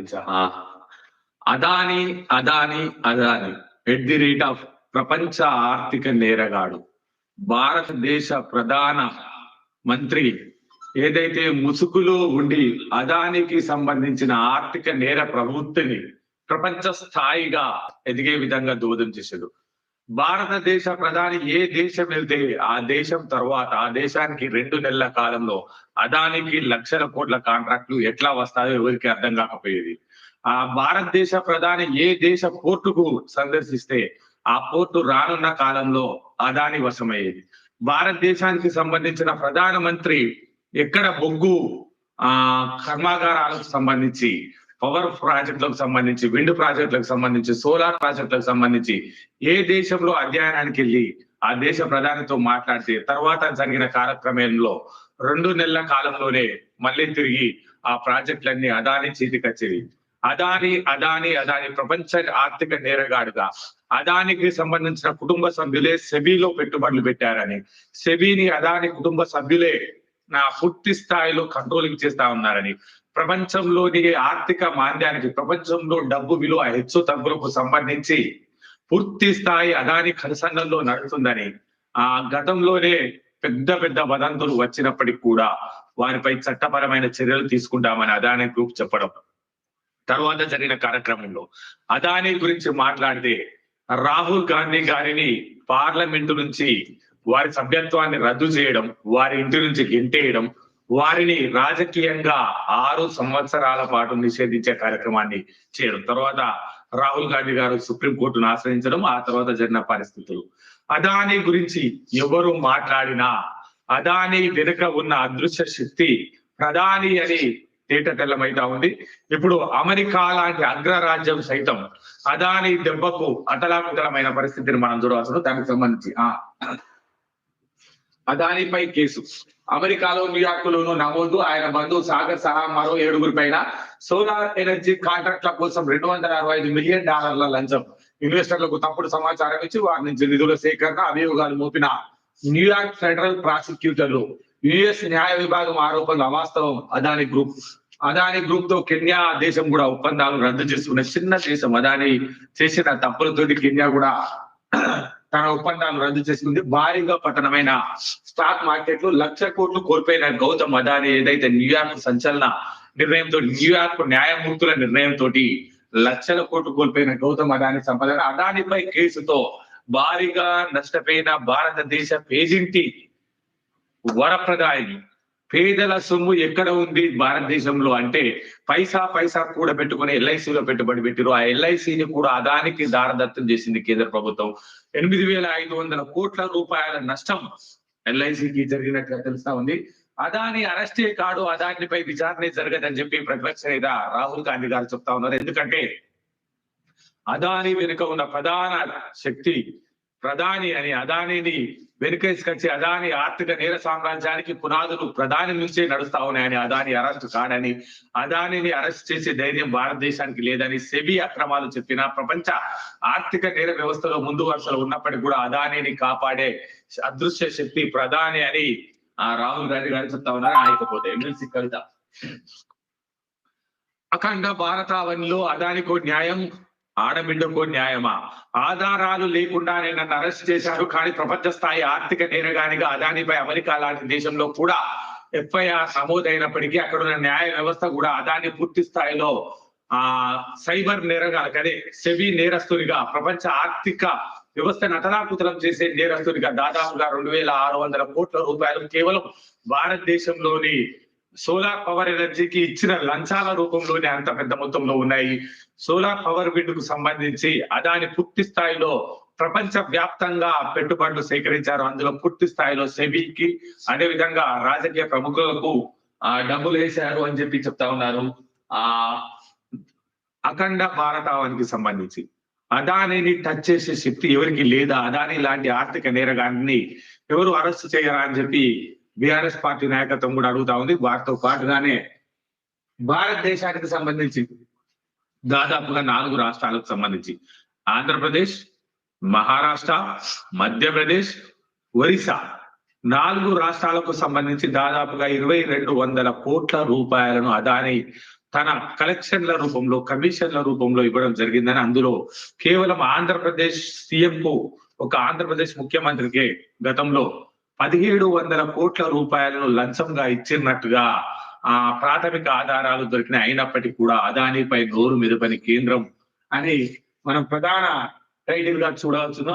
గురించా Adani Adani Adani. At the rate of ప్రపంచ ఆర్థిక నేరగాడు. భారతదేశ ప్రధాన మంత్రి ఏదైతే ముసుగులో ఉండి అదానికి సంబంధించిన ఆర్థిక నేర ప్రవృత్తిని ప్రపంచ స్థాయిగా ఎదిగే విధంగా దోదం చేశాడు. భారతదేశ ప్రధాని ఏ దేశం వెళ్తే ఆ దేశం తర్వాత ఆ దేశానికి రెండు నెలల కాలంలో అదానికి లక్షల కోట్ల కాంట్రాక్టులు ఎట్లా వస్తాయో ఎవరికి అర్థం కాకపోయేది. ఆ భారతదేశ ప్రధాని ఏ దేశ పోర్టుకు సందర్శిస్తే ఆ పోర్టు రానున్న కాలంలో అదాని వశమయ్యేది. భారతదేశానికి సంబంధించిన ప్రధానమంత్రి ఎక్కడ బొగ్గు ఆ కర్మాగారాలకు సంబంధించి పవర్ ప్రాజెక్టులకు సంబంధించి విండ్ ప్రాజెక్టులకు సంబంధించి సోలార్ ప్రాజెక్టులకు సంబంధించి ఏ దేశంలో అధ్యయనానికి వెళ్ళి ఆ దేశ ప్రధానితో మాట్లాడితే తర్వాత జరిగిన కార్యక్రమంలో రెండు నెలల కాలంలోనే మళ్ళీ తిరిగి ఆ ప్రాజెక్టులన్నీ అదాని చేతికొచ్చేవి అదాని అదాని అదాని ప్రపంచ ఆర్థిక నేరగాడుగా. అదానికి సంబంధించిన కుటుంబ సభ్యులే సెబీలో పెట్టుబడులు పెట్టారని. సెబీని అదాని కుటుంబ సభ్యులే నా పూర్తి స్థాయిలో కంట్రోలింగ్ చేస్తా ఉన్నారని. ప్రపంచంలోని ఆర్థిక మాంద్యానికి ప్రపంచంలో డబ్బు విలువ హెచ్చు తగ్గులకు సంబంధించి పూర్తి స్థాయి అదాని ఖరసంగంలో నడుస్తుందని. ఆ గతంలోనే పెద్ద పెద్ద వదంతులు వచ్చినప్పటికీ కూడా వారిపై చట్టపరమైన చర్యలు తీసుకుంటామని అదాని గ్రూప్ చెప్పడం. తర్వాత జరిగిన కార్యక్రమంలో అదాని గురించి మాట్లాడితే రాహుల్ గాంధీ గారిని పార్లమెంటు నుంచి వారి సభ్యత్వాన్ని రద్దు చేయడం వారి ఇంటి నుంచి గెంటేయడం వారిని రాజకీయంగా ఆరు సంవత్సరాల పాటు నిషేధించే కార్యక్రమాన్ని చేయడం. తర్వాత రాహుల్ గాంధీ గారు సుప్రీంకోర్టును ఆశ్రయించడం ఆ తర్వాత జరిగిన పరిస్థితులు. అదాని గురించి ఎవరు మాట్లాడినా అదాని వెనుక ఉన్న అదృశ్య శక్తి ప్రధాని అని తేట తెల్లమైతా ఉంది. ఇప్పుడు అమెరికా లాంటి అగ్రరాజ్యం సైతం అదాని దెబ్బకు అతలాకుతలమైన పరిస్థితిని మనం చూడవచ్చు దానికి సంబంధించి ఆ అదానిపై కేసు. అమెరికాలో న్యూయార్క్ లోను నమోదు. ఆయన బంధువు సాగర్ సహా మరో ఏడుగురి పైన. సోలార్ ఎనర్జీ కాంట్రాక్ట్ల కోసం రెండు వందల అరవై ఐదు మిలియన్ డాలర్ల లంచం. ఇన్వెస్టర్లకు తప్పుడు సమాచారం ఇచ్చి వారి నుంచి నిధుల సేకరణ అభియోగాలు మోపిన న్యూయార్క్ ఫెడరల్ ప్రాసిక్యూటర్లు. యుఎస్ న్యాయ విభాగం ఆరోపణలు అవాస్తవం. అదాని గ్రూప్ అదాని గ్రూప్తో కెన్యా దేశం కూడా ఒప్పందాలు రద్దు చేసుకున్న చిన్న దేశం. అదాని చేసిన తప్పులతోటి కెన్యా కూడా తన ఒప్పందాలను రద్దు చేసుకుంది. భారీగా పతనమైన స్టాక్ మార్కెట్లో లక్ష కోట్లు కోల్పోయిన గౌతమ్ అదాని ఏదైతే న్యూయార్క్ సంచలన నిర్ణయంతో న్యూయార్క్ న్యాయమూర్తుల నిర్ణయంతో లక్షల కోట్లు కోల్పోయిన గౌతమ్ అదాని సంపద అదానిపై కేసుతో భారీగా నష్టపోయిన భారతదేశ పేజింటి వరప్రదాయిని పేదల సొమ్ము ఎక్కడ ఉంది భారతదేశంలో అంటే పైసా పైసా కూడా పెట్టుకుని ఎల్ఐసిలో పెట్టుబడి పెట్టిరు ఆ ఎల్ఐసిని కూడా అదానికి దారదత్తం చేసింది కేంద్ర ప్రభుత్వం. ఎనిమిది వేల ఐదు వందల కోట్ల రూపాయల నష్టం ఎల్ఐసికి జరిగినట్లు తెలుస్తా ఉంది. అదాని అరెస్టే కాడు అదానిపై విచారణ జరగదని చెప్పి ప్రతిపక్ష నేత రాహుల్ గాంధీ గారు చెప్తా ఉన్నారు. ఎందుకంటే అదాని వెనుక ఉన్న ప్రధాన శక్తి ప్రధాని అని అదానిని వెనుకేసుకొచ్చి అదాని ఆర్థిక నేర సామ్రాజ్యానికి పునాదులు ప్రధాని నుంచే నడుస్తా ఉన్నాయని అదాని అరెస్ట్ కాడని అదానిని అరెస్ట్ చేసే ధైర్యం భారతదేశానికి లేదని సెబీ అక్రమాలు చెప్పిన ప్రపంచ ఆర్థిక నేర వ్యవస్థలో ముందు వరుసలో ఉన్నప్పటికీ కూడా అదానిని కాపాడే అదృశ్య శక్తి ప్రధాని అని ఆ రాహుల్ గాంధీ గారు చెప్తా ఉన్నారు. ఆయకపోతే ఎమ్మెల్సీ కవిత అఖండ భారతావనిలో అదానికో న్యాయం ఆడబిడ్డకో న్యాయమా? ఆధారాలు లేకుండానే నన్ను అరెస్ట్ చేశారు కానీ ప్రపంచ స్థాయి ఆర్థిక నేరగానిగా అదానిపై అమెరికా లాంటి దేశంలో కూడా ఎఫ్ఐఆర్ నమోదైనప్పటికీ అక్కడ ఉన్న న్యాయ వ్యవస్థ కూడా అదాని పూర్తి స్థాయిలో ఆ సైబర్ నేరగాలకు అదే సెబీ నేరస్తునిగా ప్రపంచ ఆర్థిక వ్యవస్థ నటనాకుతలం చేసే నేరస్తునిగా దాదాపుగా రెండు వేల ఆరు వందల కోట్ల రూపాయలు కేవలం భారతదేశంలోని సోలార్ పవర్ ఎనర్జీకి ఇచ్చిన లంచాల రూపంలోనే అంత పెద్ద మొత్తంలో ఉన్నాయి. సోలార్ పవర్ గ్రిడ్కు సంబంధించి అదాని పూర్తి స్థాయిలో ప్రపంచ వ్యాప్తంగా పెట్టుబడులు సేకరించారు. అందులో పూర్తి స్థాయిలో సెబీకి అదే విధంగా రాజకీయ ప్రముఖులకు ఆ డబ్బులు వేశారు అని చెప్పి చెప్తా ఉన్నారు. ఆ అఖండ భారతావానికి సంబంధించి. అదానిని టచ్ చేసే శక్తి ఎవరికి లేదా? అదాని లాంటి ఆర్థిక నేరగాన్ని ఎవరు అరెస్ట్ చేయరా అని చెప్పి బీఆర్ఎస్ పార్టీ నాయకత్వం కూడా అడుగుతా ఉంది. వారితో పాటుగానే భారతదేశానికి సంబంధించి దాదాపుగా నాలుగు రాష్ట్రాలకు సంబంధించి ఆంధ్రప్రదేశ్ మహారాష్ట్ర మధ్యప్రదేశ్ ఒరిస్సా నాలుగు రాష్ట్రాలకు సంబంధించి దాదాపుగా ఇరవై రెండు వందల కోట్ల రూపాయలను అదాని తన కలెక్షన్ల రూపంలో కమిషన్ల రూపంలో ఇవ్వడం జరిగిందని అందులో కేవలం ఆంధ్రప్రదేశ్ సీఎం కు ఒక ఆంధ్రప్రదేశ్ ముఖ్యమంత్రికి గతంలో పదిహేడు వందల కోట్ల రూపాయలను లంచంగా ఇచ్చినట్టుగా ఆ ప్రాథమిక ఆధారాలు దొరికినాయి. అయినప్పటికీ కూడా అదానీపై నోరు మెదపని కేంద్రం. అని మనం ప్రధాన టైటిల్గా చూడవచ్చును